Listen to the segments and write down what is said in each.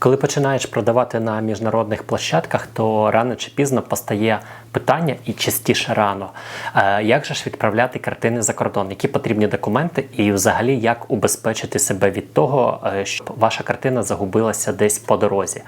Коли починаєш продавати на міжнародних площадках, то рано чи пізно постає питання і частіше рано. Е, Як же ж відправляти картини за кордон? Які потрібні документи, і взагалі як убезпечити себе від того, е, щоб ваша картина загубилася десь по дорозі?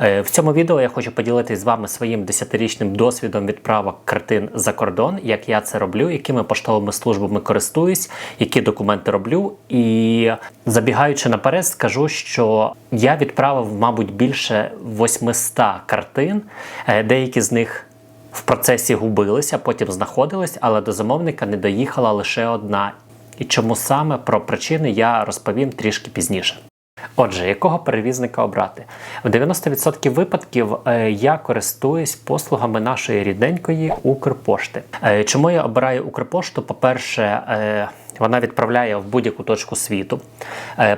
Е, В цьому відео я хочу поділитися з вами своїм 10-річним досвідом відправок картин за кордон, як я це роблю, якими поштовими службами користуюсь, які документи роблю. І забігаючи наперед, скажу, що я відправив, мабуть, більше 800 картин. Е, Деякі з них в процесі губилися, потім знаходились, але до замовника не доїхала лише одна. І чому саме про причини я розповім трішки пізніше. Отже, якого перевізника обрати? В 90% випадків е, я користуюсь послугами нашої рідненької Укрпошти. Е, Чому я обираю Укрпошту? По-перше, е, вона відправляє в будь-яку точку світу.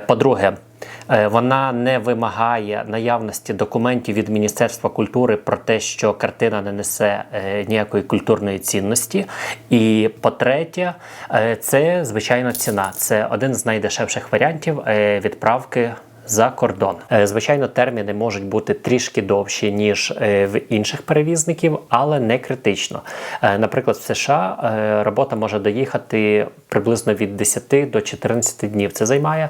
По-друге, вона не вимагає наявності документів від Міністерства культури про те, що картина не несе е, ніякої культурної цінності. І по-третє, е, це звичайно ціна. Це один з найдешевших варіантів е, відправки. За кордон. Е, Звичайно, терміни можуть бути трішки довші, ніж е, в інших перевізників, але не критично. Е, Наприклад, в США робота може доїхати приблизно від 10 до 14 днів. Це займає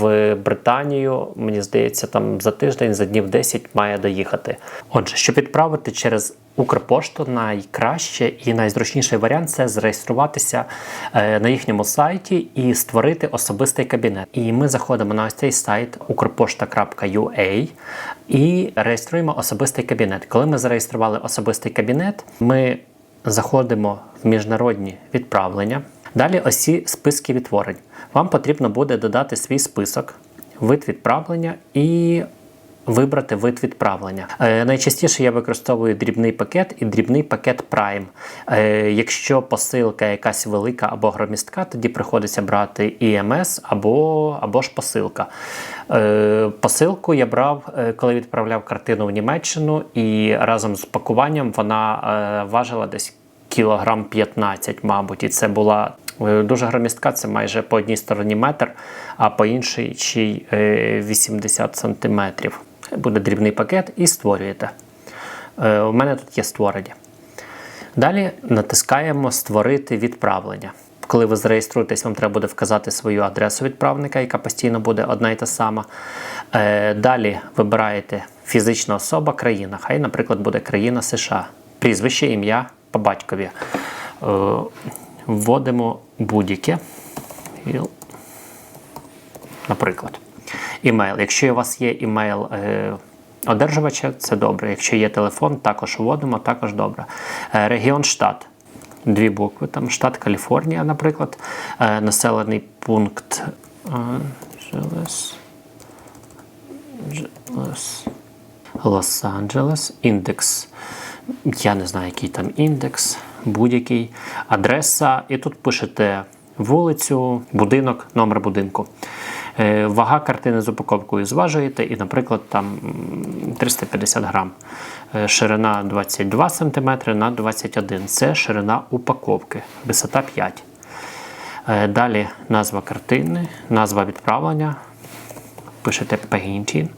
в Британію, мені здається, там за тиждень, за днів 10 має доїхати. Отже, щоб відправити через Укрпошту найкраще і найзручніший варіант це зареєструватися е, на їхньому сайті і створити особистий кабінет. І ми заходимо на ось цей сайт ukрpошта.ua і реєструємо особистий кабінет. Коли ми зареєстрували особистий кабінет, ми заходимо в міжнародні відправлення. Далі осі списки відтворень. Вам потрібно буде додати свій список, вид відправлення і вибрати вид відправлення. Е, найчастіше я використовую дрібний пакет і дрібний пакет Prime. Е, якщо посилка якась велика або громістка, тоді приходиться брати ІМС або, або ж посилка. Е, посилку я брав, е, коли відправляв картину в Німеччину, і разом з пакуванням вона е, важила десь кілограм 15, мабуть, і це була е, дуже громістка, це майже по одній стороні метр, а по іншій ще й 80 сантиметрів. Буде дрібний пакет і створюєте. Е, У мене тут є створення. Далі натискаємо Створити відправлення. Коли ви зареєструєтесь, вам треба буде вказати свою адресу відправника, яка постійно буде одна і та сама. Е, Далі вибираєте фізична особа, країна. Хай, наприклад, буде країна США. Прізвище, ім'я по батькові. Е, Вводимо будь-яке. Наприклад, імейл. Якщо у вас є імейл е, одержувача, це добре. Якщо є телефон, також вводимо, також добре. Е, регіон штат. Дві букви, там штат Каліфорнія, наприклад, е, населений пункт Анджелес, Анджелес, Лос-Анджелес, індекс. Я не знаю, який там індекс, будь-який, адреса. І тут пишете вулицю, будинок, номер будинку. Е, Вага картини з упаковкою зважуєте, і, наприклад, там 350 грам. Е, Ширина 22 см на 21 Це ширина упаковки, висота 5. Е, Далі назва картини, назва відправлення. Пишете Painting.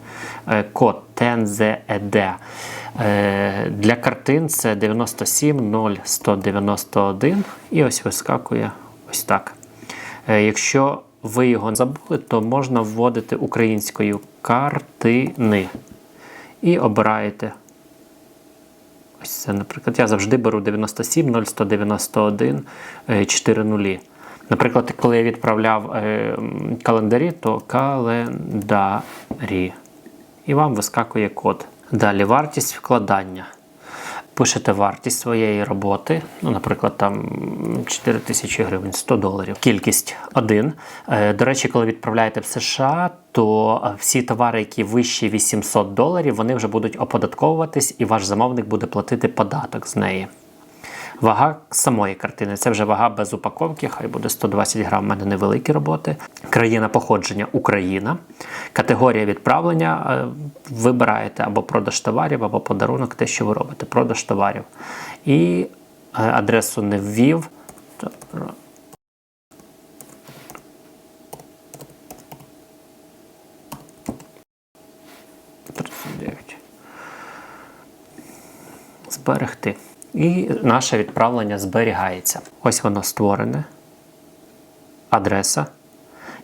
Код TNZED. Для картин це 9700191. І ось вискакує ось так. Якщо ви його забули, то можна вводити українською картини. І обираєте. Ось це, наприклад, я завжди беру 97 0191 4 нулі. Наприклад, коли я відправляв е, календарі, то календарі. І вам вискакує код. Далі вартість вкладання. Пишете вартість своєї роботи, ну, наприклад, там 4 тисячі гривень, 100 доларів. Кількість 1. До речі, коли відправляєте в США, то е, всі товари, які вищі 800 доларів, вони вже будуть оподатковуватись, і ваш замовник буде платити податок з неї. Вага самої картини це вже вага без упаковки, хай буде 120 грам. У мене невеликі роботи. Країна походження Україна. Категорія відправлення е, вибираєте або продаж товарів, або подарунок, те, що ви робите, продаж товарів. І е, адресу не ввів. 39. Зберегти. І наше відправлення зберігається. Ось воно створене. Адреса.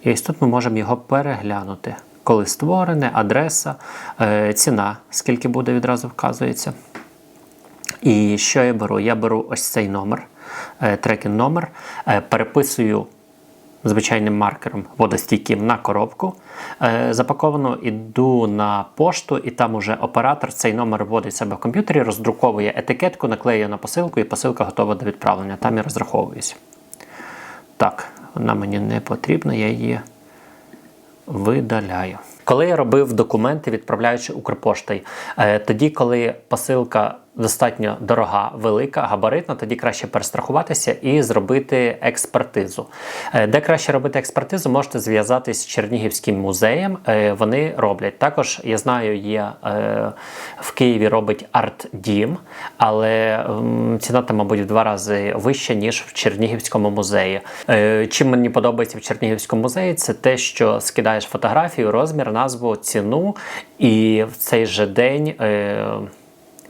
І ось тут ми можемо його переглянути. Коли створене, адреса, е, ціна, скільки буде відразу вказується. І що я беру? Я беру ось цей номер, е, трекінг номер, е, переписую звичайним маркером водостійким на коробку. Е, Запаковано іду на пошту, і там уже оператор цей номер вводить себе в комп'ютері, роздруковує етикетку, наклеює на посилку, і посилка готова до відправлення. Там я розраховуюсь. Так, вона мені не потрібна, я її видаляю. Коли я робив документи, відправляючи Укрпоштою, е, тоді, коли посилка достатньо дорога, велика, габаритна, тоді краще перестрахуватися і зробити експертизу. Е, Де краще робити експертизу, можете зв'язатись з Чернігівським музеєм. Е, Вони роблять. Також я знаю, є е, в Києві робить арт-дім, але ціна там, мабуть, в два рази вища, ніж в Чернігівському музеї. Чим мені подобається в Чернігівському музеї, це те, що скидаєш фотографію, розмір, назву, ціну, і в цей же день.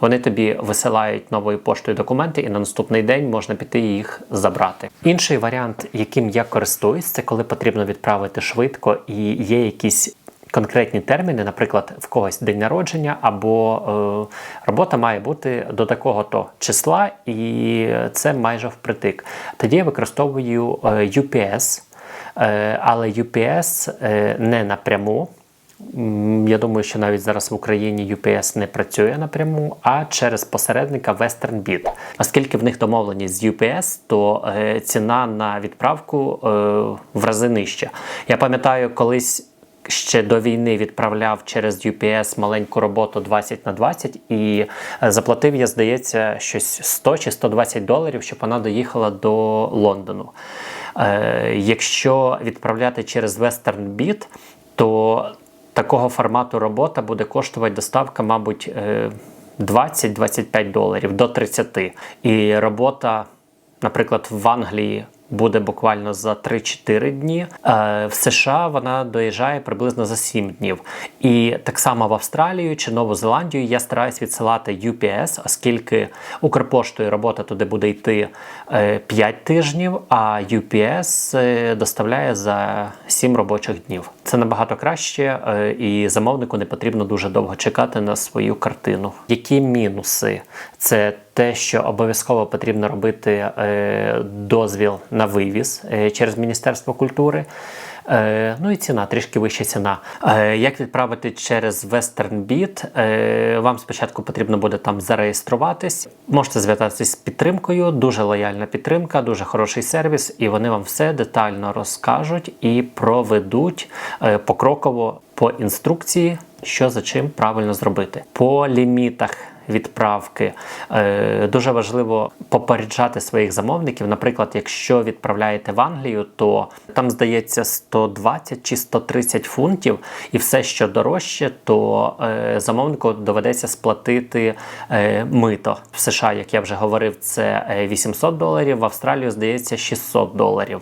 Вони тобі висилають новою поштою документи, і на наступний день можна піти їх забрати. Інший варіант, яким я користуюсь, це коли потрібно відправити швидко і є якісь. Конкретні терміни, наприклад, в когось день народження, або е, робота має бути до такого-то числа, і це майже впритик. Тоді я використовую е, UPS, е, але UPS е, не напряму. Я думаю, що навіть зараз в Україні UPS не працює напряму, а через посередника WesternBit. Оскільки в них домовленість з UPS, то е, ціна на відправку е, в рази нижча. Я пам'ятаю, колись. Ще до війни відправляв через UPS маленьку роботу 20 на 20 і е, заплатив я, здається, щось 100 чи 120 доларів, щоб вона доїхала до Лондону. Е, якщо відправляти через WesternBit, то такого формату робота буде коштувати доставка, мабуть, е, 20-25 доларів до 30. І робота, наприклад, в Англії. Буде буквально за 3-4 дні. Е, В США вона доїжджає приблизно за 7 днів. І так само в Австралію чи Нову Зеландію я стараюсь відсилати UPS, оскільки Укрпоштою робота туди буде йти е, 5 тижнів, а UPS е, доставляє за 7 робочих днів. Це набагато краще, е, і замовнику не потрібно дуже довго чекати на свою картину. Які мінуси? Це те, що обов'язково потрібно робити е, дозвіл на вивіз е, через Міністерство культури. Е, ну і ціна, трішки вища ціна. Е, як відправити через WesternBit? Вам спочатку потрібно буде там зареєструватись. Можете зв'язатися з підтримкою, дуже лояльна підтримка, дуже хороший сервіс, і вони вам все детально розкажуть і проведуть покроково по інструкції, що за чим правильно зробити. По лімітах відправки. Е, Дуже важливо попереджати своїх замовників. Наприклад, якщо відправляєте в Англію, то там здається 120 чи 130 фунтів, і все, що дорожче, то е, замовнику доведеться сплатити е, мито. В США, як я вже говорив, це е, 800 доларів, в Австралію здається 600 доларів.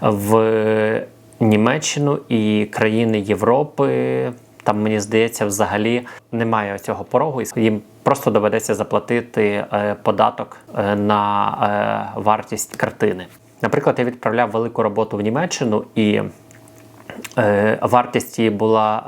В Німеччину і країни Європи. Там мені здається, взагалі немає цього порогу, і їм просто доведеться заплатити е, податок е, на е, вартість картини. Наприклад, я відправляв велику роботу в Німеччину і. Вартість її була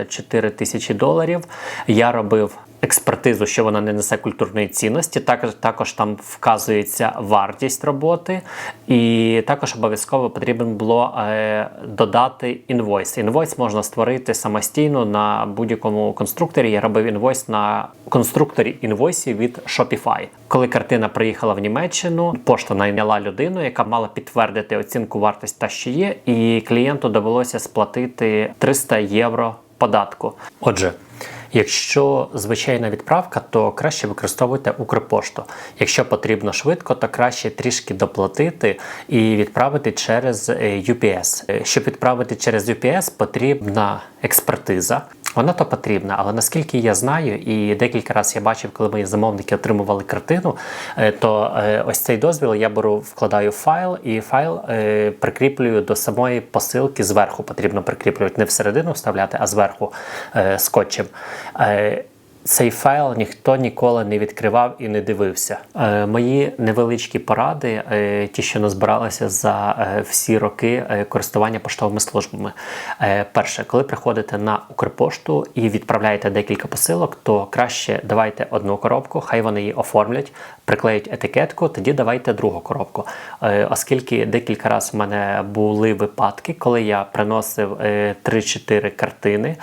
е, 4 тисячі доларів. Я робив експертизу, що вона не несе культурної цінності. Також, також там вказується вартість роботи, і також обов'язково потрібно було е, додати інвойс. Інвойс можна створити самостійно на будь-якому конструкторі. Я робив інвойс на конструкторі інвойсів від Shopify. Коли картина приїхала в Німеччину, пошта найняла людину, яка мала підтвердити оцінку вартості та що є, і клієнту довелося сплатити 300 євро податку. Отже. Якщо звичайна відправка, то краще використовуйте Укрпошту. Якщо потрібно швидко, то краще трішки доплатити і відправити через е, UPS. Е, Щоб відправити через UPS, потрібна експертиза. Вона то потрібна, але наскільки я знаю, і декілька разів я бачив, коли мої замовники отримували картину, е, то е, ось цей дозвіл я беру, вкладаю файл, і файл е, прикріплюю до самої посилки зверху. Потрібно прикріплювати не всередину вставляти, а зверху скотчем. Цей файл ніхто ніколи не відкривав і не дивився. Е, мої невеличкі поради, е, ті, що назбиралися за е, всі роки користування поштовими службами. Перше, коли приходите на Укрпошту і відправляєте декілька посилок, то краще давайте одну коробку, хай вони її оформлять, приклеють етикетку, тоді давайте другу коробку. Оскільки декілька разів в мене були випадки, коли я приносив е, 3-4 картини,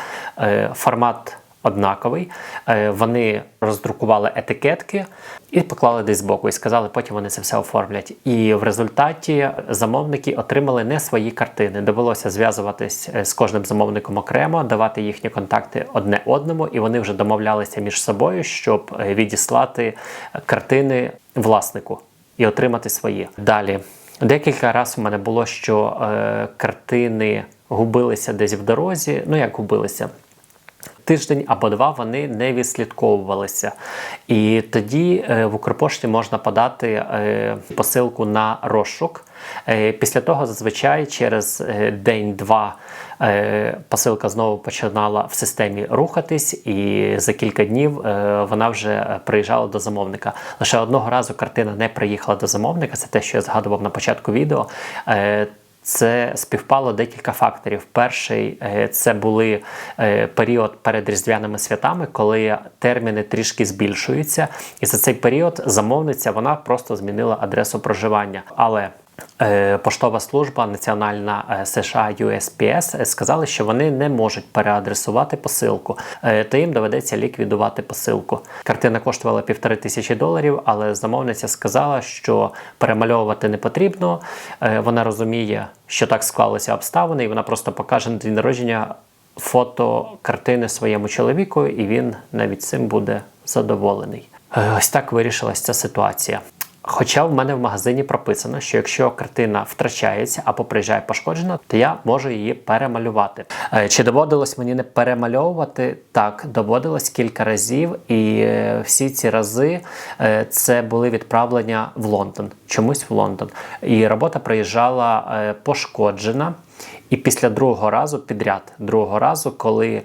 формат однаковий. Е, Вони роздрукували етикетки і поклали десь збоку, і сказали, потім вони це все оформлять. І в результаті замовники отримали не свої картини. Довелося зв'язуватись е, з кожним замовником окремо, давати їхні контакти одне одному, і вони вже домовлялися між собою, щоб е, відіслати картини власнику і отримати свої. Далі. Декілька разів у мене було, що е, картини губилися десь в дорозі. Ну як губилися? Тиждень або два вони не відслідковувалися. І тоді е, в Укрпошті можна подати е, посилку на розшук. Е, Після того зазвичай через день-два посилка знову починала в системі рухатись, і за кілька днів вона вже приїжджала до замовника. Лише одного разу картина не приїхала до замовника. Це те, що я згадував на початку відео. Це співпало декілька факторів. Перший е, це були е, період перед різдвяними святами, коли терміни трішки збільшуються, і за цей період замовниця вона просто змінила адресу проживання. Але Поштова служба національна е, США USPS е, сказали, що вони не можуть переадресувати посилку, е, то їм доведеться ліквідувати посилку. Картина коштувала півтори тисячі доларів, але замовниця сказала, що перемальовувати не потрібно. Е, Вона розуміє, що так склалися обставини, і вона просто покаже на день народження фото картини своєму чоловіку, і він навіть цим буде задоволений. Е, Ось так вирішилась ця ситуація. Хоча в мене в магазині прописано, що якщо картина втрачається або приїжджає пошкоджена, то я можу її перемалювати. Е, Чи доводилось мені не перемальовувати? Так, доводилось кілька разів, і е, всі ці рази е, це були відправлення в Лондон, чомусь в Лондон. І робота приїжджала пошкоджена. І після другого разу підряд, другого разу, коли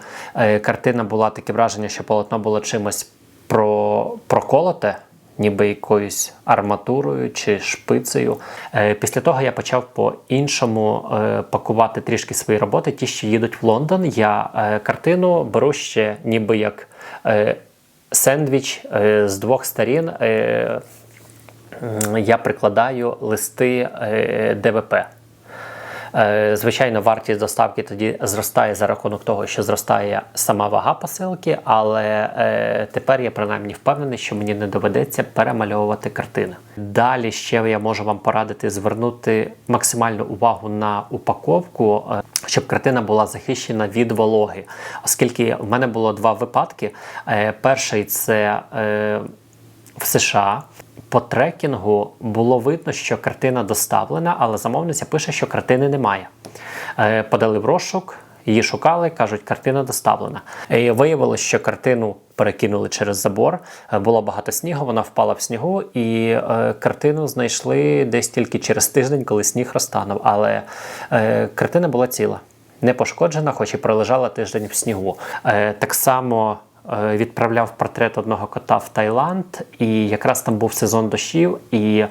картина була таке враження, що полотно було чимось про, проколоте, ніби якоюсь арматурою чи шпицею. Е, після того я почав по-іншому е, пакувати трішки свої роботи. Ті, що їдуть в Лондон, я е, картину беру ще ніби як сендвіч з двох сторін. Я прикладаю листи ДВП. Е, Звичайно, вартість доставки тоді зростає за рахунок того, що зростає сама вага посилки, але е, тепер я принаймні впевнений, що мені не доведеться перемальовувати картини. Далі ще я можу вам порадити звернути максимальну увагу на упаковку, е, щоб картина була захищена від вологи. Оскільки в мене було два випадки. Перший це в США. По трекінгу було видно, що картина доставлена, але замовниця пише, що картини немає. Е, Подали в розшук, її шукали, кажуть, картина доставлена. І виявилось, що картину перекинули через забор. Е, Було багато снігу, вона впала в снігу, і е, картину знайшли десь тільки через тиждень, коли сніг розтанув. Але картина була ціла, не пошкоджена, хоч і пролежала тиждень в снігу. Так само відправляв портрет одного кота в Таїланд, і якраз там був сезон дощів, і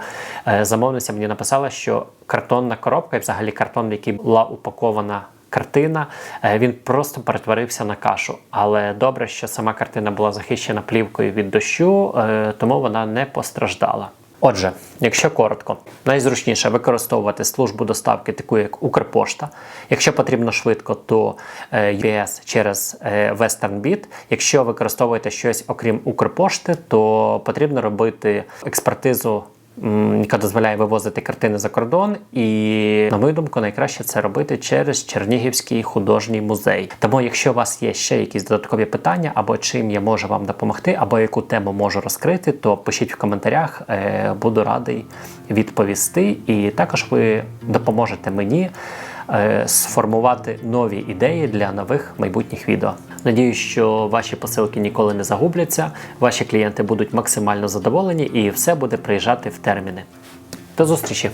е, замовниця мені написала, що картонна коробка, і взагалі картон, який була упакована картина, е, він просто перетворився на кашу. Але добре, що сама картина була захищена плівкою від дощу, е, тому вона не постраждала. Отже, якщо коротко, найзручніше використовувати службу доставки, таку як Укрпошта. Якщо потрібно швидко, то е, UPS через Western WesternBit. Якщо використовуєте щось окрім Укрпошти, то потрібно робити експертизу. Яка дозволяє вивозити картини за кордон, і на мою думку, найкраще це робити через Чернігівський художній музей. Тому, якщо у вас є ще якісь додаткові питання, або чим я можу вам допомогти, або яку тему можу розкрити, то пишіть в коментарях, е, буду радий відповісти. І також ви допоможете мені е, сформувати нові ідеї для нових майбутніх відео. Надіюсь, що ваші посилки ніколи не загубляться, ваші клієнти будуть максимально задоволені і все буде приїжджати в терміни. До зустрічі!